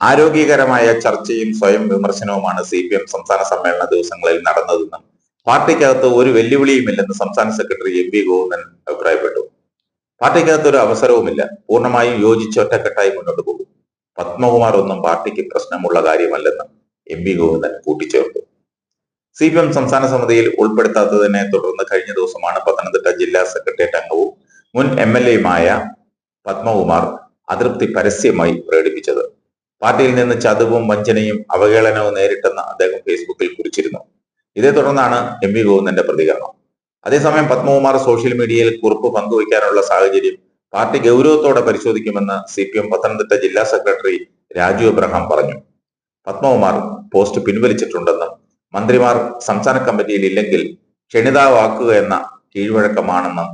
ആരോഗ്യകരമായ ചർച്ചയും സ്വയം വിമർശനവുമാണ് സി പി എം സംസ്ഥാന സമ്മേളന ദിവസങ്ങളിൽ നടന്നതെന്നും പാർട്ടിക്കകത്ത് ഒരു വെല്ലുവിളിയുമില്ലെന്ന് സംസ്ഥാന സെക്രട്ടറി എം വി ഗോവിന്ദൻ അഭിപ്രായപ്പെട്ടു. പാർട്ടിക്കകത്ത് ഒരു അവസരവുമില്ല. പൂർണമായും യോജിച്ച് ഒറ്റക്കെട്ടായി മുന്നോട്ട് പോകും. പത്മകുമാർ ഒന്നും പാർട്ടിക്ക് പ്രശ്നമുള്ള കാര്യമല്ലെന്ന് എം വി ഗോവിന്ദൻ കൂട്ടിച്ചേർത്തു. സി പി എം സംസ്ഥാന സമിതിയിൽ ഉൾപ്പെടുത്താത്തതിനെ തുടർന്ന് കഴിഞ്ഞ ദിവസമാണ് പത്തനംതിട്ട ജില്ലാ സെക്രട്ടേറിയറ്റ് അംഗവും മുൻ എം എൽ എയുമായ പത്മകുമാർ അതൃപ്തി പരസ്യമായി പ്രകടിപ്പിച്ചത്. പാർട്ടിയിൽ നിന്ന് ചതുവും വഞ്ചനയും അവഹേളനവും നേരിട്ടെന്ന് അദ്ദേഹം ഫേസ്ബുക്കിൽ കുറിച്ചിരുന്നു. ഇതേ തുടർന്നാണ് എം വി ഗോവിന്ദന്റെ പ്രതികരണം. അതേസമയം പത്മകുമാർ സോഷ്യൽ മീഡിയയിൽ കുറിപ്പ് പങ്കുവയ്ക്കാനുള്ള സാഹചര്യം പാർട്ടി ഗൗരവത്തോടെ പരിശോധിക്കുമെന്ന് സി പി എം പത്തനംതിട്ട ജില്ലാ സെക്രട്ടറി രാജു എബ്രഹാം പറഞ്ഞു. പത്മകുമാർ പോസ്റ്റ് പിൻവലിച്ചിട്ടുണ്ടെന്നും മന്ത്രിമാർ സംസ്ഥാന കമ്മിറ്റിയിൽ ഇല്ലെങ്കിൽ ക്ഷണിതാവാക്കുക എന്ന കീഴ്വഴക്കമാണെന്ന്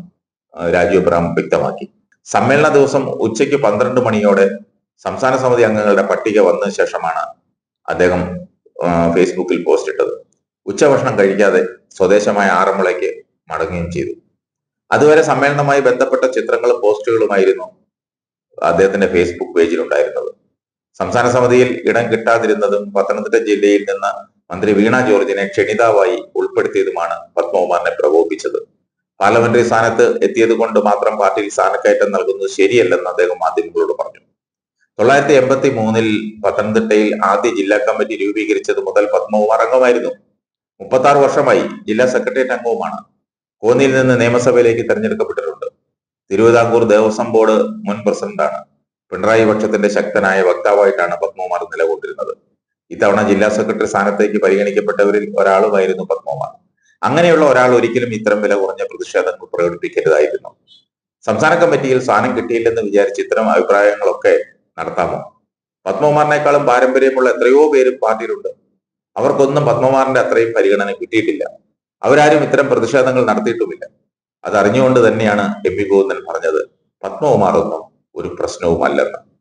രാജു എബ്രഹാം വ്യക്തമാക്കി. സമ്മേളന ദിവസം ഉച്ചയ്ക്ക് പന്ത്രണ്ട് മണിയോടെ സംസ്ഥാന സമിതി അംഗങ്ങളുടെ പട്ടിക വന്ന ശേഷമാണ് അദ്ദേഹം ഫേസ്ബുക്കിൽ പോസ്റ്റ് ഇട്ടത്. ഉച്ചഭക്ഷണം കഴിക്കാതെ സ്വദേശമായ ആറന്മുളയ്ക്ക് മടങ്ങുകയും ചെയ്തു. അതുവരെ സമ്മേളനവുമായി ബന്ധപ്പെട്ട ചിത്രങ്ങളും പോസ്റ്റുകളുമായിരുന്നു അദ്ദേഹത്തിന്റെ ഫേസ്ബുക്ക് പേജിൽ ഉണ്ടായിരുന്നത് സംസ്ഥാന സമിതിയിൽ ഇടം കിട്ടാതിരുന്നതും പത്തനംതിട്ട ജില്ലയിൽ നിന്ന് മന്ത്രി വീണ ജോർജിനെ ക്ഷണിതാവായി ഉൾപ്പെടുത്തിയതുമാണ് പത്മകുമാറിനെ പ്രകോപിപ്പിച്ചത്. പാർലമെന്ററി സ്ഥാനത്ത് എത്തിയത് കൊണ്ട് മാത്രം പാർട്ടിയിൽ സ്ഥാനക്കയറ്റം നൽകുന്നത് ശരിയല്ലെന്ന് അദ്ദേഹം മാധ്യമങ്ങളോട് പറഞ്ഞു. തൊള്ളായിരത്തി എൺപത്തി മൂന്നിൽ പത്തനംതിട്ടയിൽ ആദ്യ ജില്ലാ കമ്മിറ്റി രൂപീകരിച്ചത് മുതൽ പത്മകുമാർ അംഗമായിരുന്നു. മുപ്പത്തി ആറ് വർഷമായി ജില്ലാ സെക്രട്ടേറിയറ്റ് അംഗവുമാണ്. കോന്നിയിൽ നിന്ന് നിയമസഭയിലേക്ക് തെരഞ്ഞെടുക്കപ്പെട്ടിട്ടുണ്ട്. തിരുവിതാംകൂർ ദേവസ്വം ബോർഡ് മുൻ പ്രസിഡന്റാണ്. പിണറായി പക്ഷത്തിന്റെ ശക്തനായ വക്താവായിട്ടാണ് പത്മകുമാർ നിലകൊണ്ടിരുന്നത്. ഇത്തവണ ജില്ലാ സെക്രട്ടറി സ്ഥാനത്തേക്ക് പരിഗണിക്കപ്പെട്ടവരിൽ ഒരാളുമായിരുന്നു പത്മകുമാർ. അങ്ങനെയുള്ള ഒരാൾ ഒരിക്കലും ഇത്തരം വില കുറഞ്ഞ പ്രതിഷേധങ്ങൾ പ്രകടിപ്പിക്കരുതായിരുന്നു. സംസ്ഥാന കമ്മിറ്റിയിൽ സ്ഥാനം കിട്ടിയില്ലെന്ന് വിചാരിച്ച് ഇത്തരം അഭിപ്രായങ്ങളൊക്കെ നടത്താമോ? പത്മകുമാറിനേക്കാളും പാരമ്പര്യമുള്ള എത്രയോ പേര് പാർട്ടിയിലുണ്ട്. അവർക്കൊന്നും പത്മകുമാറിന്റെ അത്രയും പരിഗണന കിട്ടിയിട്ടില്ല. അവരാരും ഇത്തരം പ്രതിഷേധങ്ങൾ നടത്തിയിട്ടുമില്ല. അതറിഞ്ഞുകൊണ്ട് തന്നെയാണ് എം വി ഗോവിന്ദൻ പറഞ്ഞത് പത്മകുമാർ ഒന്നും ഒരു പ്രശ്നവുമല്ലെന്ന്.